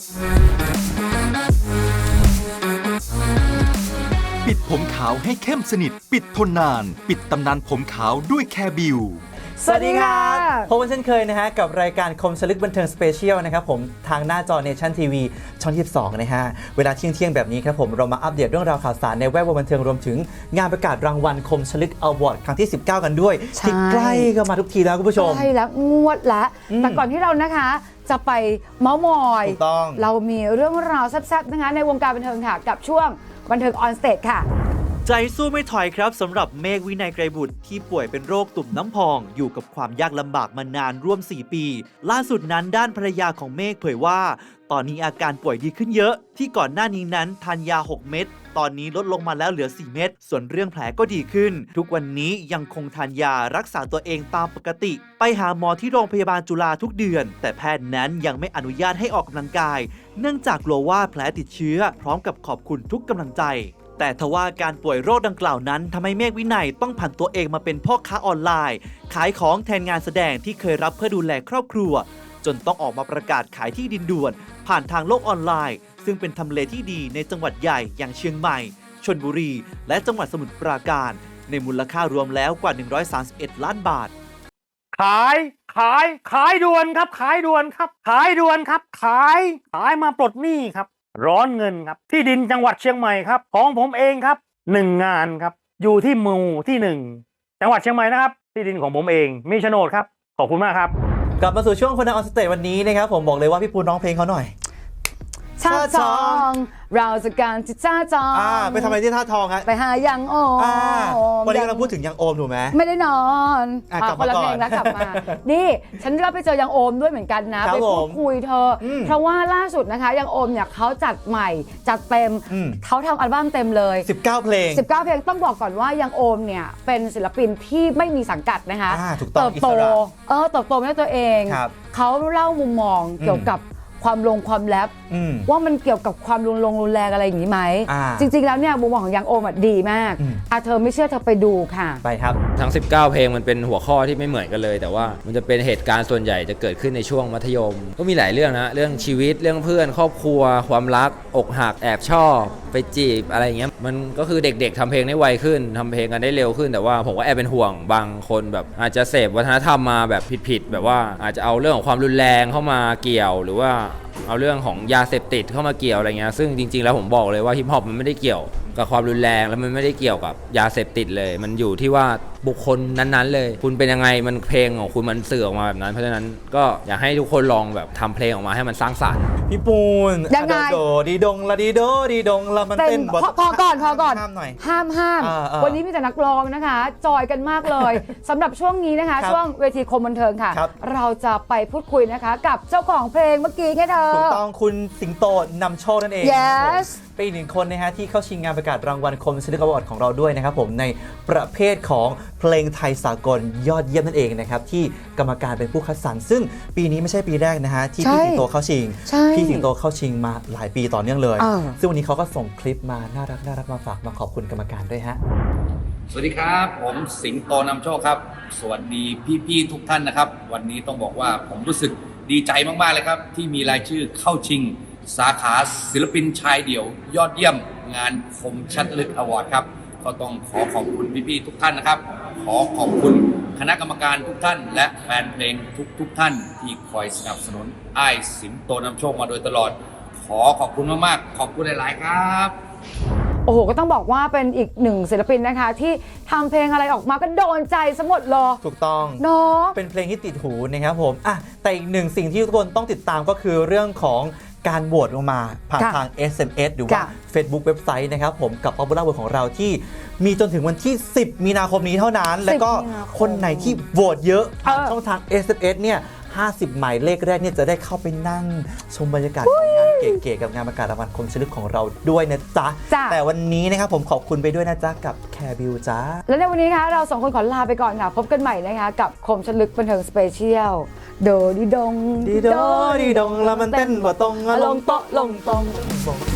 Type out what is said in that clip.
ปิดผมขาวให้เข้มสนิท ปิดทนนาน ปิดตำนานผมขาวด้วยแคร์บิว สวัสดีครับสวัสดีค่ะพบกันเช่นเคยนะฮะ กับรายการคมสลึกบันเทิงสเปเชียลนะครับผมทางหน้าจอเนชั่นทีวีช่อง 22 นะฮะ เวลาเที่ยงเที่ยงๆแบบนี้ครับผมเรามาอัปเดตเรื่องราวข่าวสารในแวดวงบันเทิงรวมถึงงานประกาศรางวัลคมสลึกอวอร์ดครั้งที่ 19 กันด้วย ใช่ ที่ใกล้เข้ามาทุกทีแล้วคุณผู้ชม ใช่แล้วงวดละอืมแต่ก่อนที่เรานะคะ จะไปเมาส์มอย ถูกต้อง เรามีเรื่องราวแซ่บๆนะคะในวงการบันเทิงค่ะ กับช่วงบันเทิงออนสเตจค่ะ ใจสู้ไม่ถอยครับสำหรับเมฆวินัยไกรบุตรที่ป่วยเป็นโรคตุ่มน้ำพอง อยู่กับความยากลำบากมานานร่วม 4 ปี ล่าสุดนั้นด้านภรรยาของเมฆเผยว่า ตอนนี้อาการป่วยดีขึ้นเยอะ ที่ก่อนหน้านี้นั้นทานยา 6 เม็ดตอนนี้ลดลงมาแล้วเหลือ 4 เม็ดส่วนเรื่องแผลก็ดีขึ้น ทุกวันนี้ยังคงทานยารักษาตัวเองตามปกติ ไปหาหมอที่โรงพยาบาลจุฬาทุกเดือน แต่แพทย์นั้นยังไม่อนุญาตให้ออกกำลังกาย เนื่องจากกลัวว่าแผลติดเชื้อ พร้อมกับขอบคุณทุกกำลังใจ แต่ทว่าการป่วยโรคดังกล่าวนั้นทำให้เมฆวินัยต้องผันตัวเองมาเป็นพ่อค้าออนไลน์ ขายของแทนงานแสดงที่เคยรับเพื่อดูแลครอบครัว จนต้องออกมาประกาศขายที่ดินด่วน ผ่านทางโลกออนไลน์ ซึ่งเป็นทำเลที่ดีในจังหวัดใหญ่อย่างเชียงใหม่ชนบุรี และจังหวัดสมุทรปราการ ในมูลค่ารวมแล้วกว่า 131 ล้านบาท ขายขายขายด่วนครับ ขายด่วนครับ ขายด่วนครับ ขายขายมาปลดหนี้ครับ ร้อนเงินครับ ที่ดินจังหวัดเชียงใหม่ครับ ของผมเองครับหนึ่งงานครับ อยู่ที่หมู่ที่หนึ่งจังหวัดเชียงใหม่นะครับ ที่ดินของผมเอง มีโฉนดครับ ขอบคุณมากครับ กลับมาสู่ช่วงคนดังออนสเตจวันนี้นะครับผมบอกเลยว่าพี่ปูร้องเพลงเขาหน่อย ชาจอง เราจะการที่ชาจองอ่าไปทำอะไรที่ท่าทองฮะไปหายังโอมอ่าวันนี้เราพูดถึงยังโอมถูกไหม ไม่ได้นอนอะอะกลับคนมาละก่อนเพลงแล้วกลับมา นี่ ฉันก็ไปเจอยังโอมด้วยเหมือนกันนะ ครับไปพูผดมคุยเธออมเพราะว่าล่าสุดนะคะยังโอมเนี่ยเขาจัดใหม่จัดเต็มอืม เขาทำอัลบั้มเต็มเลย 19 เพลง 19 เพลงต้องบอกก่อนว่ายังโอมเนี่ยเป็นศิลปินที่ไม่มีสังกัดนะคะอ่าถูกต้องเติบโตอิสระเออเติบโตมาด้วยตัวเอง ครับเขาเล่ามุมมองเกี่ยวกับ ความลงความแรปอืม ว่ามันเกี่ยวกับความรุนลงรุนแรงอะไรอย่างนี้ไหม อ่าจริง ๆ แล้วเนี่ยมุมมองของยังโอมอะดีมากอืม อะเธอไม่เชื่อเธอไปดูค่ะ ไปครับ ทั้ง 19 เพลงมันเป็นหัวข้อที่ไม่เหมือนกันเลย แต่ว่ามันจะเป็นเหตุการณ์ส่วนใหญ่จะเกิดขึ้นในช่วงมัธยม ก็มีหลายเรื่องนะ เรื่องชีวิต เรื่องเพื่อน ครอบครัว ความรัก อกหัก แอบชอบ ไปจีบ อะไรอย่างเงี้ย มันก็คือเด็กๆทำเพลงได้ไวขึ้นทำเพลงกันได้เร็วขึ้น แต่ว่าผมก็แอบเป็นห่วงบางคนแบบ อาจจะเสพวัฒนธรรมมาแบบผิดๆ แบบว่าอาจจะเอาเรื่องของความรุนแรงเข้ามาเกี่ยว หรือว่าเอาเรื่องของยาเสพติดเข้ามาเกี่ยวอะไรเงี้ยซึ่งจริงๆแล้วผมบอกเลยว่าฮิปฮอปมันไม่ได้เกี่ยวกับความรุนแรงแล้วมันไม่ได้เกี่ยวกับยาเสพติดเลย มันอยู่ที่ว่าบุคคลนั้นๆ เลย คุณเป็นยังไงมันเพลงของคุณมันสื่อออกมาแบบนั้น เพราะฉะนั้นก็อยากให้ทุกคนลองแบบทำเพลงออกมาให้มันสร้างสรรค์ พี่ปูนยังไง อะโดโดดีดงละดีโดดีดงละมันเต้เต้นนพอพอก่อนพอก่อนห้ามหน่อย ห้ามห้ามอ่าอ่าวันนี้มีแต่นักร้องนะคะ จอยกันมากเลย สำหรับช่วงนี้นะคะ ครับช่วงเวทีคมบันเทิงค่ะ ครับ เราจะไปพูดคุยนะคะ กับเจ้าของเพลงเมื่อกี้ไงเธอ ถูกต้องคุณสิงโตนำโชคนั่นเอง Yes เป็นอีกหนึ่งคนนะฮะที่เข้าชิงงานประกาศรางวัลคมซิลิคอวอร์ดของเราด้วยนะครับผมในประเภทของเพลงไทยสากลยอดเยี่ยมนั่นเองนะครับที่กรรมการเป็นผู้คัดสรรซึ่งปีนี้ไม่ใช่ปีแรกนะฮะที่พี่ใช่สิงโตเข้าชิง ใช่ พี่สิงโตเข้าชิงมาหลายปีต่อเนื่องเลยอ่าซึ่งวันนี้เขาก็ส่งคลิปมาน่ารักน่ารักมาฝากมาขอบคุณกรรมการด้วยฮะ สวัสดีครับ ผมสิงโตนำโชคครับ สวัสดีพี่ ๆ ทุกท่านนะครับ วันนี้ต้องบอกว่าผมรู้สึกดีใจมาก ๆ เลยครับ ที่มีรายชื่อเข้าชิง สาขาศิลปินชายเดี่ยว ยอดเยี่ยม งานคมชัดลึกอวอร์ดครับ ก็ต้องขอขอบคุณพี่ ๆ ทุกท่านนะครับ ขอขอบคุณ คณะกรรมการทุกท่าน และแฟนเพลงทุกๆท่าน ที่คอยสนับสนุนไอ้ายสิงโตนำโชคมาโดยตลอด ขอขอบคุณมากๆ ขอบคุณหลาย ๆ ครับ โอ้โห ก็ต้องบอกว่าเป็นอีกหนึ่งศิลปินนะคะ ที่ทำเพลงอะไรออกมาก็โดนใจสมดเลยถูกต้อง เนาะ เป็นเพลงที่ติดหูนะครับผมอะแต่อีกหนึ่งสิ่งที่ทุกคนต้องติดตามก็คือเรื่องของ การโหวตลงมาผ่านค่ะทาง SMS หรือว่า ค่ะ Facebook เว็บไซต์นะครับผมกับ Popular Vote ของเราที่มีจนถึงวันที่ 10 มีนาคมนี้เท่านั้น แล้วก็มีนาคมคนไหนที่โหวตเยอะผ่านเออ ช่องทาง SMS เนี่ย 50 หมายเลขแรกเนี่ยจะได้เข้าไปนั่งชมบรรยากาศของงานเก๋ๆกับงานประกาศรางวัลคมชลึกของเราด้วยนะจ๊ะ จ้ะ แต่วันนี้นะครับผมขอบคุณไปด้วยนะจ๊ะกับแคร์บิวจ้า และในวันนี้นะคะเราสองคนขอลาไปก่อนค่ะ พบกันใหม่นะคะ กับคมชลึกบันเทิงสเปเชียลโดดิดงดีโดดีดงแล้วมันเต้นบ่ตรงลงโต๊ะลงตรงตรง